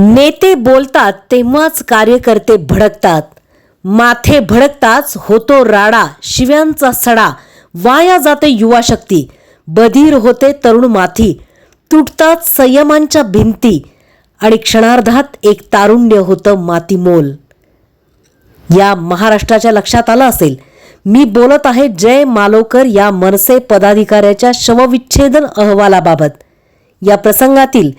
नेते बोलतात तेव्हाच कार्यकर्ते भडकतात. माथे भडकताच होतो राडा शिव्यांचा सडा वाया जाते युवा शक्ती. बधीर होते तरुण माथी. तुटतात संयमांच्या भिंती. आणि क्षणार्धात एक तारुण्य होतं मातीमोल. या महाराष्ट्राच्या लक्षात आलं असेल. मी बोलत आहे जय मालोकर या मनसे पदाधिकाऱ्याच्या शवविच्छेदन अहवालाबाबत. या प्रसंगातील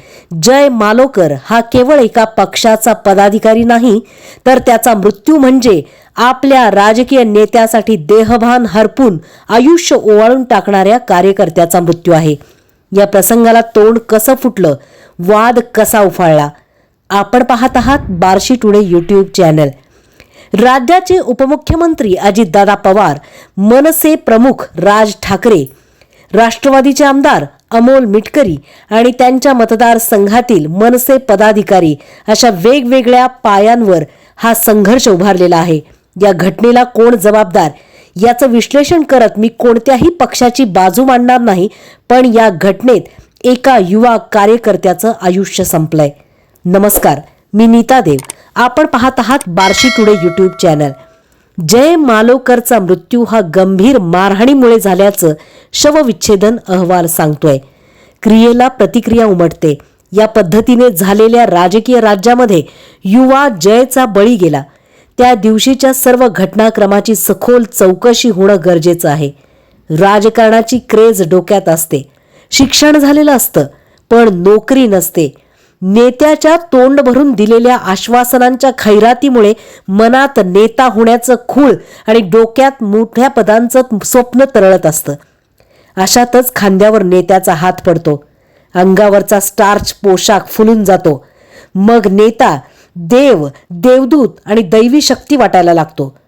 जय मालोकर हा केवळ एका पक्षाचा पदाधिकारी नाही तर त्याचा मृत्यू म्हणजे आपल्या राजकीय नेत्यासाठी देहभान हरपून आयुष्य ओवाळून टाकणाऱ्या कार्यकर्त्याचा मृत्यू आहे. या प्रसंगाला तोंड कसं फुटलं? वाद कसा उफाळला? आपण पाहत आहात बार्शी टुडे यूट्यूब चॅनल. राज्याचे उपमुख्यमंत्री अजितदादा पवार मनसे प्रमुख राज ठाकरे राष्ट्रवादीचे आमदार अमोल मिटकरी आणि त्यांच्या मतदारसंघातील मनसे पदाधिकारी अशा वेगवेगळ्या पायांवर हा संघर्ष उभारलेला आहे. या घटनेला कोण जबाबदार? याचं विश्लेषण करत मी कोणत्याही पक्षाची बाजू मांडणार नाही पण या घटनेत एका युवा कार्यकर्त्याचं आयुष्य संपलंय. नमस्कार मी नीता देव. आपण पाहत आहात Barshi today YouTube channel. Jay मालोकरचा मृत्यू हा गंभीर मारहाणीमुळे झाल्याचं शवविच्छेदन अहवाल सांगतोय. क्रियेला प्रतिक्रिया उमटते. या पद्धतीने झालेल्या राजकीय राज्यामध्ये युवा जयचा बळी गेला. त्या दिवशीच्या सर्व घटनाक्रमाची सखोल चौकशी होणं गरजेचं आहे. राजकारणाची क्रेज डोक्यात असते. शिक्षण झालेलं असतं पण नोकरी नसते. नेत्याच्या तोंड भरून दिलेल्या आश्वासनांच्या खैरातीमुळे मनात नेता होण्याचं खूळ आणि डोक्यात मोठ्या पदांचं स्वप्न तरळत असतं. अशातच खांद्यावर नेत्याचा हात पडतो. अंगावरचा स्टार्च पोशाख फुलून जातो. मग नेता देव देवदूत आणि दैवी शक्ती वाटायला लागतो.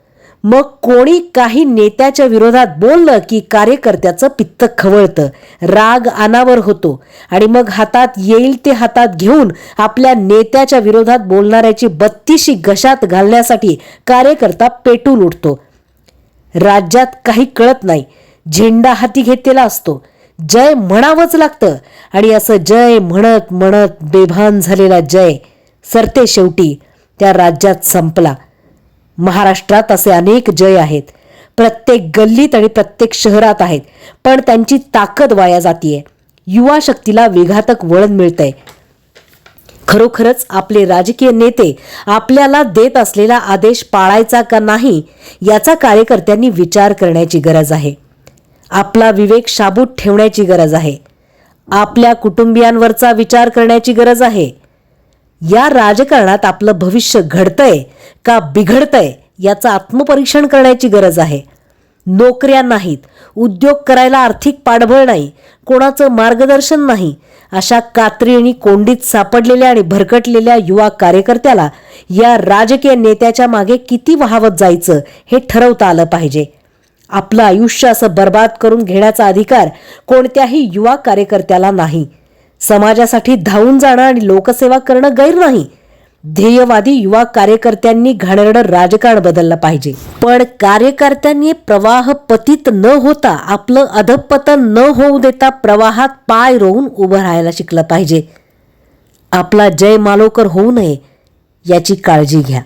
मग कोणी काही नेत्याच्या विरोधात बोललं की कार्यकर्त्याचं पित्त खवळतं राग अनावर होतो आणि मग हातात येईल ते हातात घेऊन आपल्या नेत्याच्या विरोधात बोलणाऱ्याची बत्तीशी घशात घालण्यासाठी कार्यकर्ता पेटून उठतो. राज्यात काही कळत नाही. झेंडा हाती घेतलेला असतो. जय म्हणावंच लागतं आणि असं जय म्हणत म्हणत बेभान झालेला जय सरते शेवटी त्या राज्यात संपला. महाराष्ट्रात असे अनेक जय आहेत. प्रत्येक गल्लीत आणि प्रत्येक शहरात आहेत. पण त्यांची ताकद वाया जातीये. युवा शक्तीला विघातक वळण मिळतंय. खरोखरच आपले राजकीय नेते आपल्याला देत असलेला आदेश पाळायचा का नाही याचा कार्यकर्त्यांनी विचार करण्याची गरज आहे. आपला विवेक शाबूत ठेवण्याची गरज आहे. आपल्या कुटुंबियांवरचा विचार करण्याची गरज आहे. या राजकारणात आपलं भविष्य घडतंय का बिघडतंय याचं आत्मपरीक्षण करण्याची गरज आहे. नोकऱ्या नाहीत उद्योग करायला आर्थिक पाठबळ नाही कोणाचं मार्गदर्शन नाही अशा कात्री आणि कोंडीत सापडलेल्या आणि भरकटलेल्या युवा कार्यकर्त्याला या राजकीय नेत्याच्या मागे किती वाहवत जायचं हे ठरवता आलं पाहिजे. आपलं आयुष्य असं बर्बाद करून घेण्याचा अधिकार कोणत्याही युवा कार्यकर्त्याला नाही. समाजासाठी धावून जाणं आणि लोकसेवा करणं गैर नाही. ध्येयवादी युवा कार्यकर्त्यांनी घाणेरडं राजकारण बदललं पाहिजे. पण कार्यकर्त्यांनी प्रवाह पतित न होता आपलं अधपतन न होऊ देता प्रवाहात पाय रोवून उभं राहायला शिकलं पाहिजे. आपला जय मालोकर होऊ नये याची काळजी घ्या.